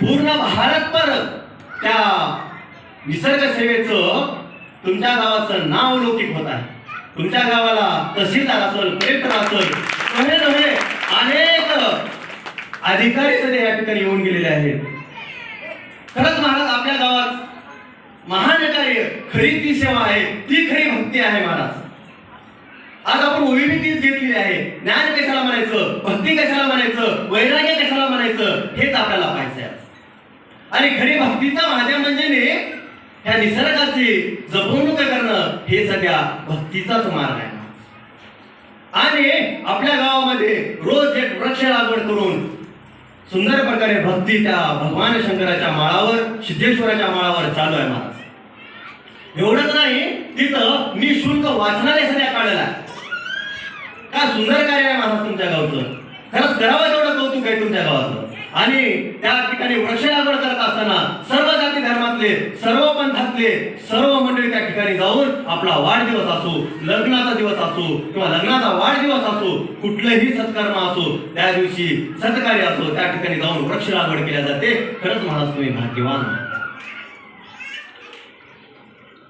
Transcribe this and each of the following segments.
पूर्ण भारतभर त्या निसर्ग सेवेचं तुमच्या गावाचं नाव लौकिक होत आहे. तुमच्या गावाला तहसीलदार असेल कलेक्टर असेल नव्हे नव्हे अनेक अधिकारी सध्या या ठिकाणी येऊन गेलेले आहेत. खरंच महाराज आपल्या गावात महान कार्य खरी ती सेवा आहे ती खरी भक्ती आहे महाराज. आज आपण ओबीबी तीच घेतलेली आहे. ज्ञान कशाला म्हणायचं? भक्ती कशाला म्हणायचं? वैराग्य कशाला म्हणायचं? हेच आपल्याला पाहायचं आहे आणि खरी भक्तीचा माध्यम म्हणजे ने ह्या निसर्गाची जपवणूक करणं हे सध्या भक्तीचाच मार्ग आहे. आणि आपल्या गावामध्ये रोज एक वृक्ष लागवड करून सुंदर प्रकारे भक्ती त्या भगवान शंकराच्या माळावर सिद्धेश्वराच्या माळावर चालू आहे महाराज. एवढंच नाही तिथं निशुल्क वाचनालय सध्या काढलेलं आहे. का सुंदर कार्य आहे महाराज तुमच्या गावचं. खरंच करावं एवढं कौतुक आहे तुमच्या गावाचं. आणि त्या ठिकाणी वृक्ष लागवड करत असताना सर्व जाती धर्मातले सर्व पंथातले सर्व मंडळी त्या ठिकाणी जाऊन आपला वाढदिवस असो लग्नाचा दिवस असो किंवा लग्नाचा वाढदिवस असो कुठलंही सत्कर्म असो त्या दिवशी सत्कार्य असो त्या ठिकाणी जाऊन वृक्ष लागवड केल्या जाते. खरंच महाराज तुम्ही भाग्यवान.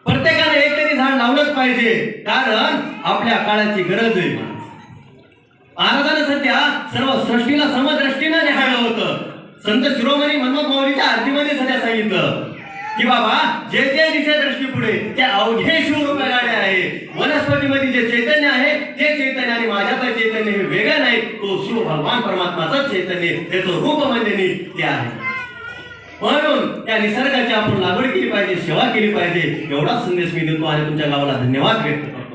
प्रत्येकाने एक तरी झाड लावलंच पाहिजे कारण आपल्या काळाची गरज आहे. महाराज. महाराजांना सध्या सर्व सृष्टीला समदृष्टीनं निहाळलं होतं. संत शिरोमणी मनमोहन माऊलीच्या आरतीमध्ये सध्या सांगितलं की बाबा जे जे दिशा दृष्टी पुढे ते अवघे शिवरूप आहे. वनस्पतीमध्ये जे चैतन्य आहे ते चैतन्य आणि माझ्याचं चैतन्य हे वेगळं नाही. तो शिव भगवान परमात्माचं चैतन्य त्याचं रूप म्हणजे नी ते आहे. म्हणून त्या निसर्गाची आपण लागवड केली पाहिजे सेवा केली पाहिजे. एवढा संदेश मी देतो आणि तुमच्या गावाला धन्यवाद व्यक्त करतो.